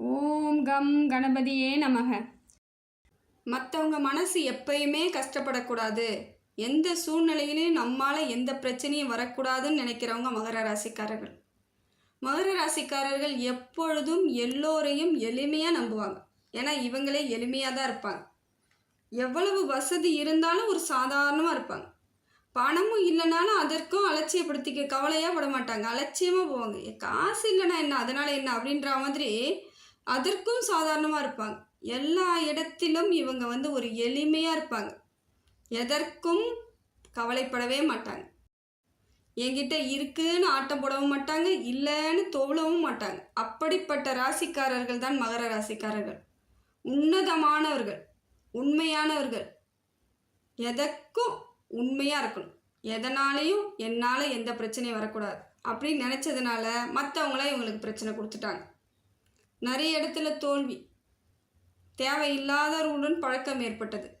ஓம் come கணபதியே நமக. மற்றவங்க மனசு எப்பயுமே கஷ்டப்படக்கூடாது. எந்த சூழ்நிலையிலையும் நம்மால் எந்த பிரச்சனையும் வரக்கூடாதுன்னு நினைக்கிறவங்க மகர ராசிக்காரர்கள். மகர ராசிக்காரர்கள் எப்பொழுதும் எல்லோரையும் எளிமையாக நம்புவாங்க. ஏன்னா இவங்களே எளிமையாக தான் இருப்பாங்க. எவ்வளவு வசதி இருந்தாலும் ஒரு சாதாரணமாக இருப்பாங்க. பணமும் இல்லைனாலும் அதற்கும் அலட்சியப்படுத்திக்க கவலையாக பட மாட்டாங்க. அலட்சியமாக போவாங்க. காசு இல்லைனா என்ன? அதனால் என்ன? அப்படின்ற மாதிரி அதற்கும் சாதாரணமாக இருப்பாங்க. எல்லா இடத்திலும் இவங்க வந்து ஒரு எளிமையாக இருப்பாங்க. எதற்கும் கவலைப்படவே மாட்டாங்க. என்கிட்ட இருக்குன்னு ஆட்டம் போடவும் மாட்டாங்க இல்லைன்னு தோழவும் மாட்டாங்க. அப்படிப்பட்ட ராசிக்காரர்கள் தான் மகர ராசிக்காரர்கள். உன்னதமானவர்கள் உண்மையானவர்கள். எதற்கும் உண்மையாக இருக்கணும். எதனாலையும் என்னால் எந்த பிரச்சனையும் வரக்கூடாது. அப்படின்னு நினச்சதுனால மற்றவங்களாம் இவங்களுக்கு பிரச்சனை கொடுத்துட்டாங்க. நிறைய இடத்துல தோல்வி. தேவையில்லாதவர்களுடன் பழக்கம் ஏற்பட்டது.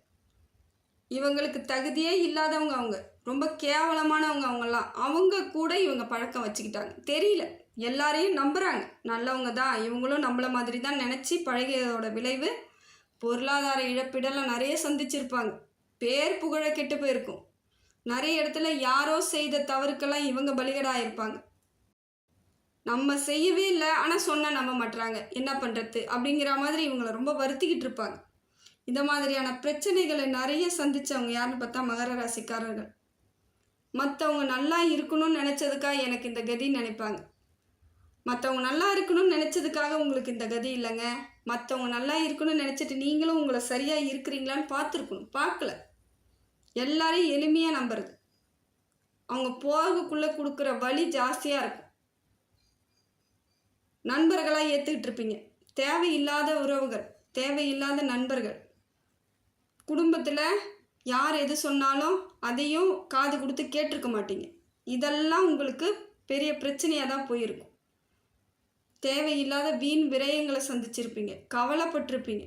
இவங்களுக்கு தகுதியே இல்லாதவங்க அவங்க. ரொம்ப கேவலமானவங்க அவங்கெல்லாம் அவங்க கூட இவங்க பழக்கம் வச்சுக்கிட்டாங்க. தெரியல. எல்லாரையும் நம்புகிறாங்க நல்லவங்க தான். இவங்களும் நம்மள மாதிரி தான் நினச்சி பழகியதோட விளைவு பொருளாதார இழப்பீடெல்லாம் நிறைய சந்திச்சிருப்பாங்க. பேர் புகழ கெட்டு போயிருக்கும். நிறைய இடத்துல யாரோ செய்த தவறுக்கெல்லாம் இவங்க பலிகடாயிருப்பாங்க. நம்ம செய்யவே இல்லை ஆனால் சொன்னால் நம்ப மாட்டுறாங்க என்ன பண்ணுறது அப்படிங்கிற மாதிரி இவங்களை ரொம்ப வருத்திக்கிட்டு இருப்பாங்க. இந்த மாதிரியான பிரச்சனைகளை நிறைய சந்தித்தவங்க யாருன்னு பார்த்தா மகர ராசிக்காரர்கள். மற்றவங்க நல்லா இருக்கணும்னு நினச்சதுக்காக எனக்கு இந்த கதி நினைப்பாங்க. மற்றவங்க நல்லா இருக்கணும்னு நினச்சதுக்காக உங்களுக்கு இந்த கதி இல்லைங்க. மற்றவங்க நல்லா இருக்கணும்னு நினச்சிட்டு நீங்களும் உங்களை சரியாக இருக்கிறீங்களான்னு பார்த்துருக்கணும். பார்க்கல. எல்லாரையும் எளிமையாக நம்புறது. அவங்க போகக்குள்ளே கொடுக்குற வழி ஜாஸ்தியாக இருக்கும். நண்பர்களாக ஏற்றுக்கிட்டு இருப்பீங்க தேவையில்லாத உறவுகள் தேவையில்லாத நண்பர்கள். குடும்பத்தில் யார் எது சொன்னாலும் அதையும் காது கொடுத்து கேட்டிருக்க மாட்டீங்க. இதெல்லாம் உங்களுக்கு பெரிய பிரச்சனையாக தான் போயிருக்கும். தேவையில்லாத வீண் விரயங்களை சந்திச்சிருப்பீங்க. கவலைப்பட்டிருப்பீங்க.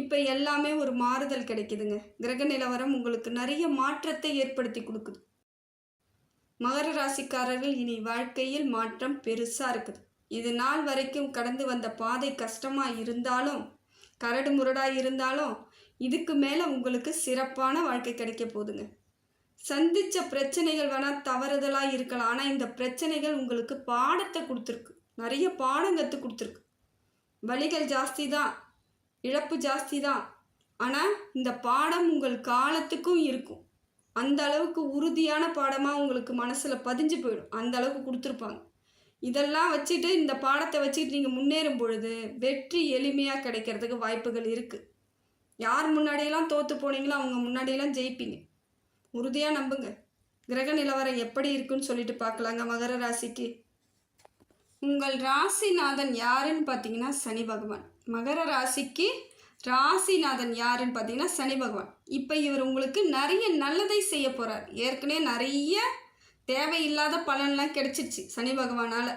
இப்போ எல்லாமே ஒரு மாறுதல் கிடைக்குதுங்க. கிரக நிலவரம் உங்களுக்கு நிறைய மாற்றத்தை ஏற்படுத்தி கொடுக்குது. மகர ராசிக்காரர்கள் இனி வாழ்க்கையில் மாற்றம் பெருசாக இருக்குது. இது நாள் வரைக்கும் கடந்து வந்த பாதை கஷ்டமாக இருந்தாலும் கரடு முரடாக இருந்தாலும் இதுக்கு மேலே உங்களுக்கு சிறப்பான வாழ்க்கை கிடைக்க போகுதுங்க. சந்தித்த பிரச்சனைகள் வேணால் தவறுதலாக இருக்கலாம். ஆனால் இந்த பிரச்சனைகள் உங்களுக்கு பாடத்தை கொடுத்துருக்கு. நிறைய பாடம் கற்றுக் கொடுத்துருக்கு. வலிகள் ஜாஸ்தி தான் இழப்பு ஜாஸ்தி தான் ஆனால் இந்த பாடம் உங்கள் காலத்துக்கும் இருக்கும். அந்த அளவுக்கு உறுதியான பாடமாக உங்களுக்கு மனசில் பதிஞ்சு போயிடும். அந்த அளவுக்கு கொடுத்துருப்பாங்க. இதெல்லாம் வச்சுட்டு இந்த பாடத்தை வச்சுட்டு நீங்கள் முன்னேறும் பொழுது வெற்றி எளிமையாக கிடைக்கிறதுக்கு வாய்ப்புகள் இருக்குது யார் முன்னாடியெல்லாம் தோற்று போனீங்களோ அவங்க முன்னாடியெல்லாம் ஜெயிப்பீங்க. உறுதியாக நம்புங்க. கிரக நிலவரம் எப்படி இருக்குன்னு சொல்லிட்டு பார்க்கலாங்க மகர ராசிக்கு. உங்கள் ராசிநாதன் யாருன்னு பார்த்தீங்கன்னா சனி பகவான். மகர ராசிக்கு ராசிநாதன் யாருன்னு பார்த்தீங்கன்னா சனி பகவான். இப்போ இவர் உங்களுக்கு நிறைய நல்லதை செய்ய போகிறார் ஏற்கனவே நிறைய தேவையில்லாத பலன்லாம் கிடைச்சிருச்சு சனி பகவானால்.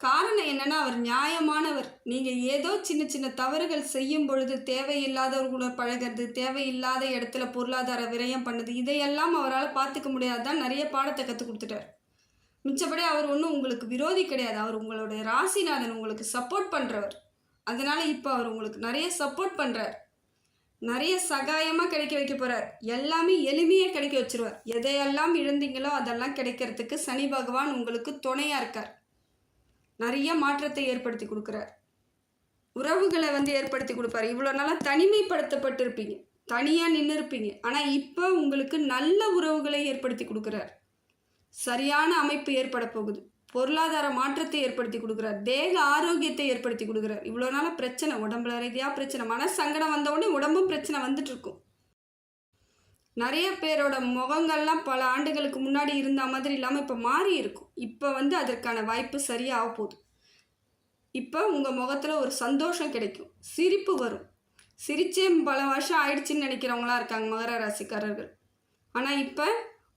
காரணம் என்னன்னா அவர் நியாயமானவர். நீங்கள் ஏதோ சின்ன சின்ன தவறுகள் செய்யும் பொழுது தேவையில்லாதவர்களோட பழகிறது தேவையில்லாத இடத்துல பொருளாதார விரயம் பண்ணுது இதையெல்லாம் அவரால் பார்த்துக்க முடியாதான் நிறைய பாடத்தை கற்றுக் கொடுத்துட்டார். மிச்சப்படி அவர் ஒன்றும் உங்களுக்கு விரோதி கிடையாது. அவர் உங்களுடைய ராசிநாதன் உங்களுக்கு சப்போர்ட் பண்ணுறவர் அதனால் இப்போ அவர் உங்களுக்கு நிறைய சப்போர்ட் பண்ணுறார் நிறைய சகாயமாக கிடைக்க வைக்க போகிறார் எல்லாமே எளிமையாக கிடைக்க வச்சிருவார். எதையெல்லாம் இழந்தீங்களோ அதெல்லாம் கிடைக்கிறதுக்கு சனி பகவான் உங்களுக்கு துணையாக இருக்கார். நிறைய மாற்றத்தை ஏற்படுத்தி கொடுக்குறார். உறவுகளை வந்து ஏற்படுத்தி கொடுப்பார். இவ்வளோ நாளாக தனிமைப்படுத்தப்பட்டிருப்பீங்க. தனியாக நின்று இருப்பீங்க ஆனால் இப்போ உங்களுக்கு நல்ல உறவுகளை ஏற்படுத்தி கொடுக்குறார். சரியான அமைப்பு ஏற்பட போகுது. பொருளாதார மாற்றத்தை ஏற்படுத்தி கொடுக்குறார். தேக ஆரோக்கியத்தை ஏற்படுத்தி கொடுக்குறார். இவ்வளோ நாளாக பிரச்சனை உடம்புல ரீதியாக பிரச்சனை. மன சங்கடம் வந்தவுடனே உடம்பும் பிரச்சனை வந்துட்டு இருக்கும். நிறைய பேரோட முகங்கள்லாம் பல ஆண்டுகளுக்கு முன்னாடி இருந்த மாதிரி இல்லாமல் இப்போ மாறி இருக்கும். இப்போ வந்து அதற்கான வாய்ப்பு சரியாக போகுது. இப்போ உங்கள் முகத்தில் ஒரு சந்தோஷம் கிடைக்கும். சிரிப்பு வரும். சிரிச்சே பல வருஷம் ஆயிடுச்சுன்னு நினைக்கிறவங்களா இருக்காங்க மகர ராசிக்காரர்கள். ஆனால் இப்போ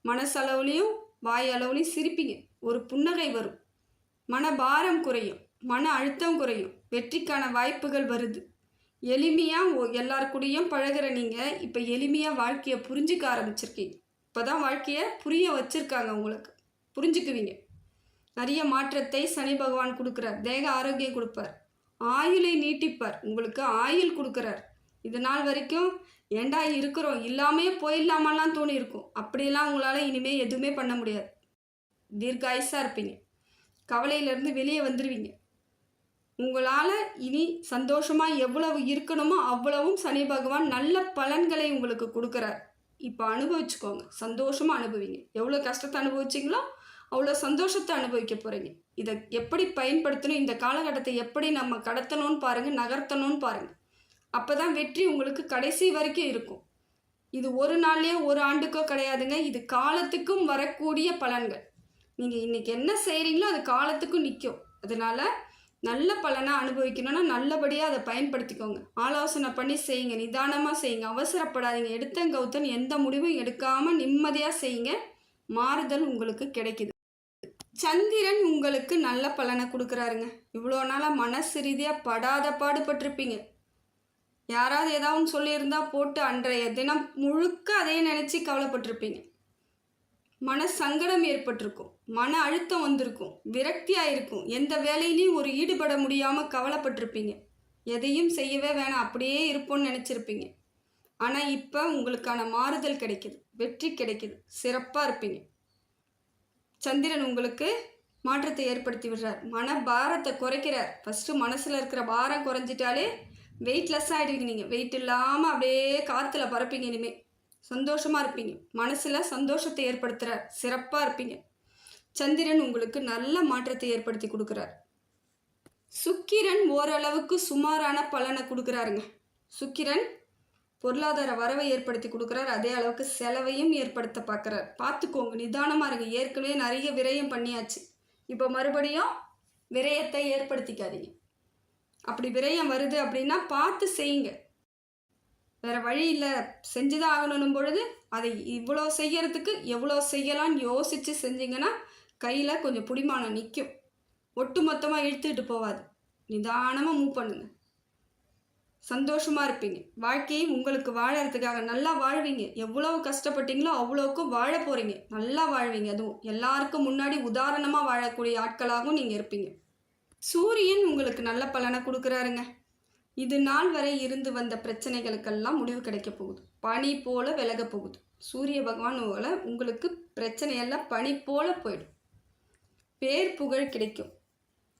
மனசளவுலேயும் வாய் அளவுலையும் சிரிப்பீங்க. ஒரு புன்னகை வரும். மனபாரம் குறையும். மன அழுத்தம் குறையும். வெற்றிக்கான வாய்ப்புகள் வருது. எளிமையாக எல்லார் கூடயும் பழகுற நீங்கள் இப்போ எளிமையாக வாழ்க்கையை புரிஞ்சிக்க ஆரம்பிச்சிருக்கீங்க. இப்போ தான் வாழ்க்கையை புரிய வச்சுருக்காங்க உங்களுக்கு. புரிஞ்சுக்குவீங்க. நிறைய மாற்றத்தை சனி பகவான் கொடுக்குறார். தேக ஆரோக்கியம் கொடுப்பார். ஆயுளை நீட்டிப்பார். உங்களுக்கு ஆயுள் கொடுக்குறார். இது நாள் வரைக்கும் ஏண்டா இருக்கிறோம்? இல்லாமே போயிடலாமாலாம் தோணி இருக்கும் அப்படிலாம் உங்களால் இனிமேல் எதுவுமே பண்ண முடியாது. தீர்காயுசாக இருப்பீங்க. கவலையிலேருந்து வெளியே வந்துடுவீங்க உங்களால் இனி சந்தோஷமாக எவ்வளவு இருக்கணுமோ அவ்வளவும் சனி பகவான் நல்ல பலன்களை உங்களுக்கு கொடுக்குறார். இப்போ அனுபவிச்சுக்கோங்க. சந்தோஷமாக அனுபவிங்க. எவ்வளோ கஷ்டத்தை அனுபவிச்சிங்களோ அவ்வளோ சந்தோஷத்தை அனுபவிக்க போகிறீங்க இதை எப்படி பயன்படுத்தணும்? இந்த காலகட்டத்தை எப்படி நம்ம கடத்தணும்னு பாருங்கள் நகர்த்தணும்னு பாருங்கள் அப்போ தான் வெற்றி உங்களுக்கு கடைசி வரைக்கும் இருக்கும். இது ஒரு நாள்லேயோ ஒரு ஆண்டுக்கோ கிடையாதுங்க. இது காலத்துக்கும் வரக்கூடிய பலன்கள். நீங்கள் இன்றைக்கி என்ன செய்கிறீங்களோ அது காலத்துக்கும் நிற்கும் அதனால் நல்ல பலனாக அனுபவிக்கணும்னா நல்லபடியாக அதை பயன்படுத்திக்கோங்க. ஆலோசனை பண்ணி செய்யுங்க. நிதானமாக செய்யுங்க. அவசரப்படாதீங்க. எடுத்தங்கவுத்தன் எந்த முடிவும் எடுக்காமல் நிம்மதியாக செய்யுங்க. மாறுதல் உங்களுக்கு கிடைக்குது. சந்திரன் உங்களுக்கு நல்ல பலனை கொடுக்குறாருங்க. இவ்வளோ நாளாக மனசு ரீதியாக படாத பாடுபட்டிருப்பீங்க. யாராவது ஏதாவது சொல்லியிருந்தா போட்டு அன்றைய தினம் முழுக்க அதையே நினச்சி கவலைப்பட்டிருப்பீங்க. மன சங்கடம் ஏற்பட்டிருக்கும். மன அழுத்தம் வந்திருக்கும். விரக்தியாக இருக்கும் எந்த வேலையிலையும் ஒரு ஈடுபட முடியாமல் கவலைப்பட்டிருப்பீங்க. எதையும் செய்யவே வேணாம். அப்படியே இருப்போம்னு நினச்சிருப்பீங்க. ஆனால் இப்போ உங்களுக்கான மாறுதல் கிடைக்குது. வெற்றி கிடைக்குது. சிறப்பாக இருப்பீங்க. சந்திரன் உங்களுக்கு மாற்றத்தை ஏற்படுத்தி விடுறார். மன பாரத்தை குறைக்கிறார். ஃபஸ்ட்டு மனசில் இருக்கிற பாரம் குறைஞ்சிட்டாலே வெயிட்லெஸ்ஸாக ஆகிடுவீங்க நீங்கள் வெயிட் இல்லாமல் அப்படியே காற்றுல பறப்பீங்க இனிமேல் சந்தோஷமாக இருப்பீங்க. மனசில் சந்தோஷத்தை ஏற்படுத்துகிறார் சிறப்பாக இருப்பீங்க. சந்திரன் உங்களுக்கு நல்ல மாற்றத்தை ஏற்படுத்தி கொடுக்குறார். சுக்கிரன் ஓரளவுக்கு சுமாரான பலனை கொடுக்குறாருங்க. சுக்கிரன் பொருளாதார வரவை ஏற்படுத்தி கொடுக்குறார். அதே அளவுக்கு செலவையும் ஏற்படுத்த பார்க்குறார். பார்த்துக்கோங்க நிதானமாக இருங்க. ஏற்கனவே நிறைய விரயம் பண்ணியாச்சு. இப்போ மறுபடியும் விரயத்தை ஏற்படுத்திக்காதீங்க. அப்படி விரயம் வருது அப்படின்னா பார்த்து செய்யுங்க. வேற வழி இல்லை. செஞ்சுதான் ஆகணும் பொழுது அதை இவ்வளோ செய்யறதுக்கு எவ்வளோ செய்யலாம்னு யோசித்து செஞ்சீங்கன்னா கையில் கொஞ்சம் புடிமானம் நிற்கும் ஒட்டு மொத்தமாக இழுத்துக்கிட்டு போகாது நிதானமாக மூவ் பண்ணுங்க. சந்தோஷமாக இருப்பீங்க. வாழ்க்கையை உங்களுக்கு வாழறதுக்காக நல்லா வாழ்வீங்க. எவ்வளோ கஷ்டப்பட்டீங்களோ அவ்வளோக்கும் வாழ போகிறீங்க நல்லா வாழ்வீங்க. அதுவும் எல்லாருக்கும் முன்னாடி உதாரணமாக வாழக்கூடிய ஆட்களாகவும் நீங்கள் இருப்பீங்க. சூரியன் உங்களுக்கு நல்ல பலனை கொடுக்குறாருங்க. இது நாள் வரை இருந்து வந்த பிரச்சனைகளுக்கெல்லாம் முடிவு கிடைக்க போகுது. பனி போல விலக போகுது. சூரிய பகவான் போல உங்களுக்கு பிரச்சனையெல்லாம் பனி போல போயிடும். பேர் புகழ் கிடைக்கும்.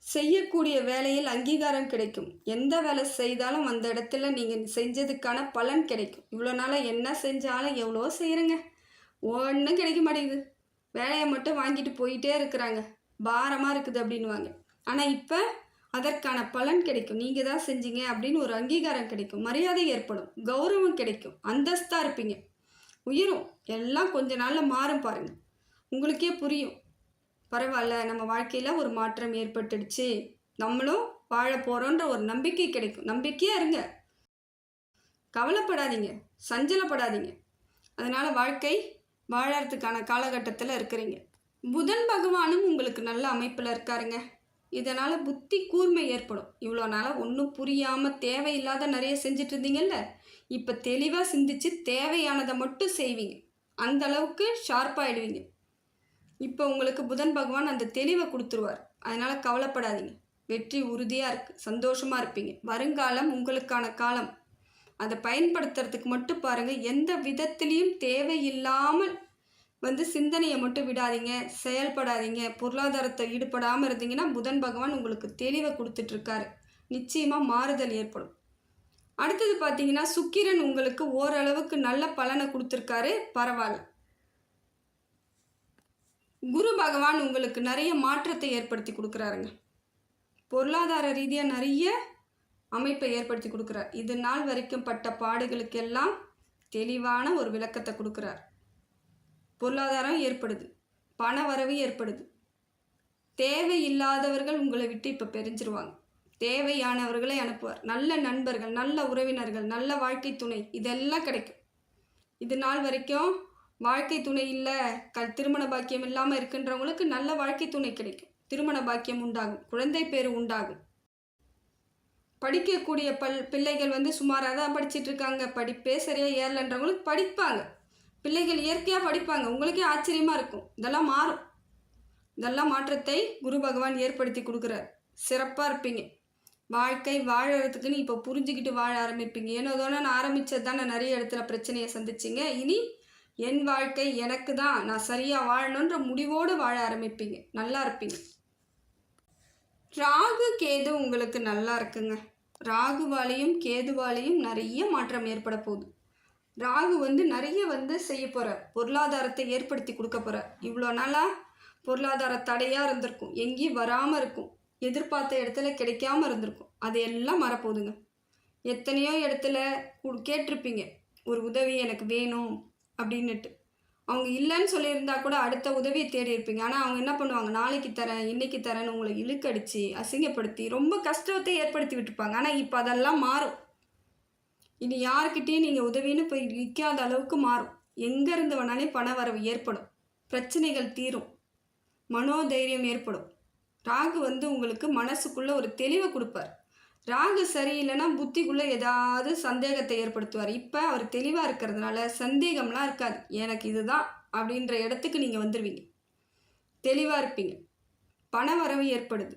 செய்யக்கூடிய வேலையில் அங்கீகாரம் கிடைக்கும். எந்த வேலை செய்தாலும் அந்த இடத்துல நீங்கள் செஞ்சதுக்கான பலன் கிடைக்கும். இவ்வளோ நாளாக என்ன செஞ்சாலும் எவ்வளோ செய்கிறேங்க ஒன்றும் கிடைக்க மாட்டேங்குது. வேலையை மட்டும் வாங்கிட்டு போயிட்டே இருக்கிறாங்க. பாரமாக இருக்குது அப்படின்வாங்க ஆனால் இப்போ அதற்கான பலன் கிடைக்கும். நீங்கள் தான் செஞ்சீங்க அப்படின்னு ஒரு அங்கீகாரம் கிடைக்கும். மரியாதை ஏற்படும். கௌரவம் கிடைக்கும். அந்தஸ்தாக இருப்பீங்க. உயிரும் எல்லாம் கொஞ்ச நாளில் மாறும் பாருங்கள் உங்களுக்கே புரியும். பரவாயில்ல நம்ம வாழ்க்கையில் ஒரு மாற்றம் ஏற்பட்டுடுச்சு. நம்மளும் வாழ போகிறோன்ற ஒரு நம்பிக்கை கிடைக்கும். நம்பிக்கையாக இருங்க. கவலைப்படாதீங்க. சஞ்சலப்படாதீங்க. அதனால் வாழ்க்கை வாழறதுக்கான காலகட்டத்தில் இருக்கிறீங்க. புதன் பகவானும் உங்களுக்கு நல்ல அமைப்பில் இருக்காருங்க. இதனால் புத்தி கூர்மை ஏற்படும். இவ்வளோ நாளாக ஒன்றும் புரியாமல் தேவையில்லாத நிறைய செஞ்சுட்டு இருந்தீங்கல்ல இப்போ தெளிவாக சிந்திச்சு தேவையானதை மட்டும் செய்வீங்க. அந்த அளவுக்கு ஷார்ப்பாகிடுவீங்க இப்போ உங்களுக்கு புதன் பகவான் அந்த தெளிவை கொடுத்துருவார். அதனால் கவலைப்படாதீங்க. வெற்றி உறுதியாக இருக்குது சந்தோஷமாக இருப்பீங்க. வருங்காலம் உங்களுக்கான காலம். அதை பயன்படுத்துறதுக்கு மட்டும் பாருங்கள் எந்த விதத்துலேயும் தேவையில்லாமல் வந்து சிந்தனையை மட்டும் விடாதீங்க செயல்படாதீங்க பொருளாதாரத்தை ஈடுபடாமல் இருந்தீங்கன்னா புதன் பகவான் உங்களுக்கு தெளிவை கொடுத்துட்ருக்காரு. நிச்சயமாக மாறுதல் ஏற்படும். அடுத்தது பார்த்தீங்கன்னா சுக்கிரன் உங்களுக்கு ஓரளவுக்கு நல்ல பலனை கொடுத்துருக்காரு பரவாயில்ல. குரு பகவான் உங்களுக்கு நிறைய மாற்றத்தை ஏற்படுத்தி கொடுக்குறாருங்க. பொருளாதார ரீதியாக நிறைய அமைப்பை ஏற்படுத்தி கொடுக்குறார். இது நாள் வரைக்கும் பட்ட பாடுகளுக்கெல்லாம் தெளிவான ஒரு விளக்கத்தை கொடுக்குறார். பொருளாதாரம் ஏற்படுது. பண வரவு ஏற்படுது தேவையில்லாதவர்கள் உங்களை விட்டு இப்போ பெரிஞ்சிருவாங்க. தேவையானவர்களை அனுப்புவார். நல்ல நண்பர்கள் நல்ல உறவினர்கள் நல்ல வாழ்க்கை துணை இதெல்லாம் கிடைக்கும். இது நாள் வரைக்கும் வாழ்க்கை துணை இல்லை க திருமண பாக்கியம் இல்லாமல் இருக்கின்றவங்களுக்கு நல்ல வாழ்க்கை துணை கிடைக்கும். திருமண பாக்கியம் உண்டாகும். குழந்தை பேர் உண்டாகும். படிக்கக்கூடிய பல் பிள்ளைகள் வந்து சுமாராக தான் படிச்சிட்டு இருக்காங்க. படிப்பே சரியாக ஏறலன்றவங்களுக்கு படிப்பாங்க. பிள்ளைகள் இயற்கையாக படிப்பாங்க. உங்களுக்கே ஆச்சரியமாக இருக்கும். இதெல்லாம் மாறும். இதெல்லாம் மாற்றத்தை குரு பகவான் ஏற்படுத்தி கொடுக்குறார். சிறப்பாக இருப்பீங்க. வாழ்க்கை வாழறதுக்குன்னு இப்போ புரிஞ்சுக்கிட்டு வாழ ஆரம்பிப்பீங்க. ஏனோ நான் ஆரம்பித்தது தானே நிறைய இடத்துல பிரச்சனையை சந்திச்சிங்க. இனி என் வாழ்க்கை எனக்கு தான். நான் சரியாக வாழணுன்ற முடிவோடு வாழ ஆரம்பிப்பீங்க. நல்லா இருப்பீங்க. ராகு கேது உங்களுக்கு நல்லா இருக்குங்க. ராகுவாலையும் கேதுவாலையும் நிறைய மாற்றம் ஏற்பட போகுது. ராகு வந்து நிறைய வந்து செய்ய போகிறார் பொருளாதாரத்தை ஏற்படுத்தி கொடுக்க போகிறார் இவ்வளோ நாளாக பொருளாதார தடையாக இருந்திருக்கும். எங்கேயும் வராமல் இருக்கும். எதிர்பார்த்த இடத்துல கிடைக்காம இருந்திருக்கும். அதையெல்லாம் எல்லாம் மறப்போகுதுங்க எத்தனையோ இடத்துல கு- கேட்டிருப்பீங்க. ஒரு உதவி எனக்கு வேணும் அப்படின்னுட்டு. அவங்க இல்லைன்னு சொல்லியிருந்தா கூட அடுத்த உதவியை தேடி இருப்பீங்க. ஆனால் அவங்க என்ன பண்ணுவாங்க? நாளைக்கு தரேன் இன்றைக்கி தரேன்னு உங்களை இழுக்கடிச்சு அசிங்கப்படுத்தி ரொம்ப கஷ்டத்தை ஏற்படுத்தி விட்டுருப்பாங்க ஆனால் இப்போ அதெல்லாம் மாறும். இனி யாருக்கிட்டேயும் நீங்கள் உதவின்னு போய் நிற்காத அளவுக்கு மாறும். எங்கேருந்து வேணாலே பண வரவு ஏற்படும். பிரச்சனைகள் தீரும். மனோதைரியம் ஏற்படும். ராகு வந்து உங்களுக்கு மனசுக்குள்ளே ஒரு தெளிவை கொடுப்பார். ராகு சரியில்லைன்னா புத்திக்குள்ளே ஏதாவது சந்தேகத்தை ஏற்படுத்துவார். இப்போ அவர் தெளிவாக இருக்கிறதுனால சந்தேகம்லாம் இருக்காது. எனக்கு இதுதான் அப்படின்ற இடத்துக்கு நீங்கள் வந்துடுவீங்க தெளிவாக இருப்பீங்க. பண வரவு ஏற்படுது.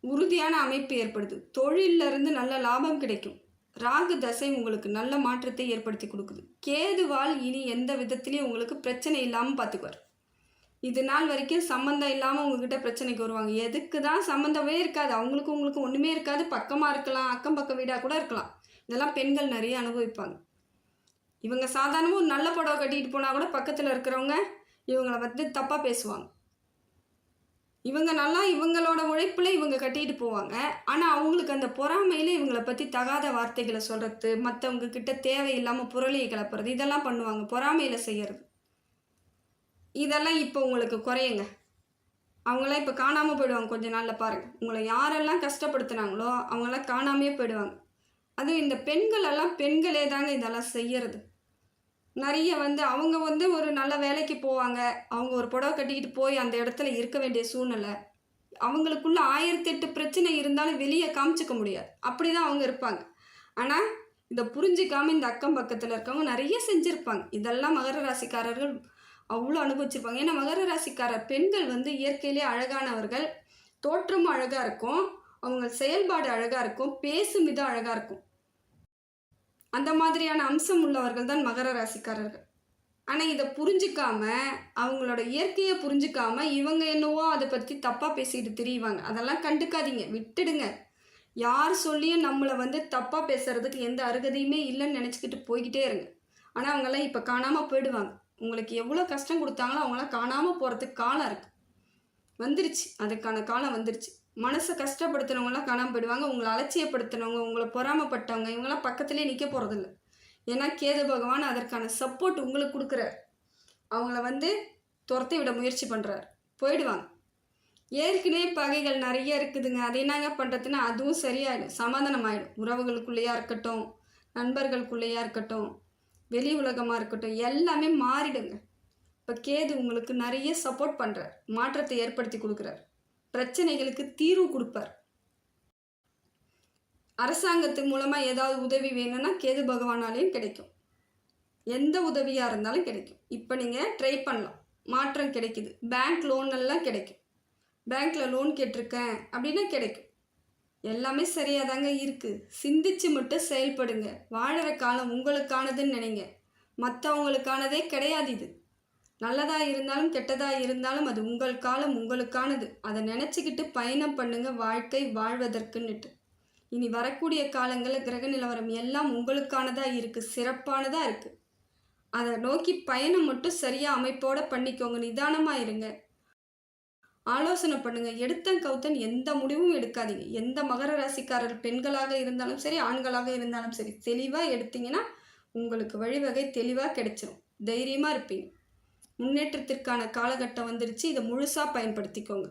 உறுதியான அமைப்பு ஏற்படுது. தொழிலிருந்து இருந்து நல்ல லாபம் கிடைக்கும். ராகு தசை உங்களுக்கு நல்ல மாற்றத்தை ஏற்படுத்தி கொடுக்குது. கேதுவால் இனி எந்த விதத்திலையும் உங்களுக்கு பிரச்சனை இல்லாமல் பார்த்துக்குவார் இது நாள் வரைக்கும் சம்மந்தம் இல்லாமல் உங்ககிட்ட பிரச்சனைக்கு வருவாங்க. எதுக்கு தான் சம்மந்தமே இருக்காது. அவங்களுக்கு உங்களுக்கு ஒன்றுமே இருக்காது. பக்கமாக இருக்கலாம். அக்கம் பக்கம் வீடாக கூட இருக்கலாம். இதெல்லாம் பெண்கள் நிறைய அனுபவிப்பாங்க. இவங்க சாதாரணமாக ஒரு நல்ல புடவை கட்டிகிட்டு போனால் கூட பக்கத்தில் இருக்கிறவங்க இவங்களை வந்து தப்பாக பேசுவாங்க. இவங்க நல்லா இவங்களோட உழைப்பில் இவங்க கட்டிட்டு போவாங்க. ஆனால் அவங்களுக்கு அந்த பொறாமையில் இவங்களை பற்றி தகாத வார்த்தைகளை சொல்கிறது மற்றவங்க கிட்ட தேவையில்லாமல் புரளியை கிளப்புறது இதெல்லாம் பண்ணுவாங்க. பொறாமையில் செய்கிறது இதெல்லாம் இப்போ உங்களுக்கு குறையுங்க. அவங்களாம் இப்போ காணாமல் போயிடுவாங்க கொஞ்ச நாளில் பாருங்கள் உங்களை யாரெல்லாம் கஷ்டப்படுத்துனாங்களோ அவங்களாம் காணாமையே போயிடுவாங்க. அதுவும் இந்த பெண்களெல்லாம் பெண்களே தாங்க இதெல்லாம் செய்யறது. நிறைய வந்து அவங்க வந்து ஒரு நல்ல வேலைக்கு போவாங்க. அவங்க ஒரு புடவை கட்டிக்கிட்டு போய் அந்த இடத்துல இருக்க வேண்டிய சூழ்நிலை. அவங்களுக்குள்ள ஆயிரத்தி எட்டு பிரச்சனை இருந்தாலும் வெளியே காமிச்சிக்க முடியாது. அப்படி தான் அவங்க இருப்பாங்க. ஆனால் இதை புரிஞ்சிக்காமல் இந்த அக்கம் பக்கத்தில் இருக்கவங்க நிறைய செஞ்சுருப்பாங்க. இதெல்லாம் மகர ராசிக்காரர்கள் அவ்வளோ அனுபவிச்சிருப்பாங்க. ஏன்னா மகர ராசிக்காரர் பெண்கள் வந்து இயற்கையிலே அழகானவர்கள். தோற்றமும் அழகாக இருக்கும். அவங்க செயல்பாடு அழகாக இருக்கும். பேசும் விதம் அழகாக இருக்கும். அந்த மாதிரியான அம்சம் உள்ளவர்கள் தான் மகர ராசிக்காரர்கள். ஆனால் இதை புரிஞ்சிக்காம அவங்களோட இயற்கையை புரிஞ்சிக்காம இவங்க என்னவோ அதை பற்றி தப்பாக பேசிட்டு திரியுவாங்க. அதெல்லாம் கண்டுக்காதீங்க. விட்டுடுங்க. யார் சொல்லியும் நம்மளை வந்து தப்பாக பேசுகிறதுக்கு எந்த அருகதையுமே இல்லைன்னு நினச்சிக்கிட்டு போய்கிட்டே இருங்க. ஆனால் அவங்கெல்லாம் இப்போ காணாமல் போயிடுவாங்க. உங்களுக்கு எவ்வளோ கஷ்டம் கொடுத்தாங்களோ அவங்களாம் காணாமல் போகிறதுக்கு காலம் இருக்குது வந்துருச்சு. அதுக்கான காலம் வந்துருச்சு. மனசை கஷ்டப்படுத்துனவங்களாம் காணாமல் போயிடுவாங்க. உங்களை அலட்சியப்படுத்தினவங்க உங்களை பொறாமப்பட்டவங்க இவங்களாம் பக்கத்துலேயே நிற்க போகிறதில்ல ஏன்னா கேது பகவான் அதற்கான சப்போர்ட் உங்களுக்கு கொடுக்குறார் அவங்கள வந்து துரத்தி விட முயற்சி பண்ணுறார் போயிடுவாங்க. ஏற்கனவே பகைகள் நிறைய இருக்குதுங்க. அது என்னங்க பண்ணுறதுன்னா அதுவும் சரியாயிடும். சமாதானம் ஆகிடும் உறவுகளுக்குள்ளேயா இருக்கட்டும் நண்பர்களுக்குள்ளேயா இருக்கட்டும் வெளி உலகமாக இருக்கட்டும் எல்லாமே மாறிடுங்க. இப்போ கேது உங்களுக்கு நிறைய சப்போர்ட் பண்ணுறார் மாற்றத்தை ஏற்படுத்தி கொடுக்குறார். பிரச்சனைகளுக்கு தீர்வு கொடுப்பார். அரசாங்கத்து மூலமாக ஏதாவது உதவி வேணும்னா கேது பகவானாலையும் கிடைக்கும். எந்த உதவியாக இருந்தாலும் கிடைக்கும். இப்போ நீங்கள் ட்ரை பண்ணலாம். மாற்றம் கிடைக்குது. பேங்க் லோன் எல்லாம் கிடைக்கும். பேங்க்கில் லோன் கேட்டிருக்கேன் அப்படின்னா கிடைக்கும். எல்லாமே சரியாக தாங்க இருக்குது சிந்திச்சு மட்டும் செயல்படுங்க. வாழற காலம் உங்களுக்கானதுன்னு நினைங்க. மற்றவங்களுக்கானதே கிடையாது இது. நல்லதாக இருந்தாலும் கெட்டதாக இருந்தாலும் அது உங்கள் காலம் உங்களுக்கானது. அதை நினச்சிக்கிட்டு பயணம் பண்ணுங்க வாழ்க்கை வாழ்வதற்குன்னுட்டு. இனி வரக்கூடிய காலங்களில் கிரக நிலவரம் எல்லாம் உங்களுக்கானதாக இருக்குது சிறப்பானதாக இருக்குது அதை நோக்கி பயணம் மட்டும் சரியாக அமைப்போட பண்ணிக்கோங்க நிதானமாக இருங்க. ஆலோசனை பண்ணுங்க. எடுத்தன் கவுத்தன் எந்த முடிவும் எடுக்காதீங்க. எந்த மகர ராசிக்காரர் பெண்களாக இருந்தாலும் சரி ஆண்களாக இருந்தாலும் சரி தெளிவாக எடுத்தீங்கன்னா உங்களுக்கு வழிவகை தெளிவாக கிடைச்சிரும். தைரியமாக இருப்பீங்க. முன்னேற்றத்திற்கான காலகட்டம் வந்துருச்சு. இதை முழுசாக பயன்படுத்திக்கோங்க.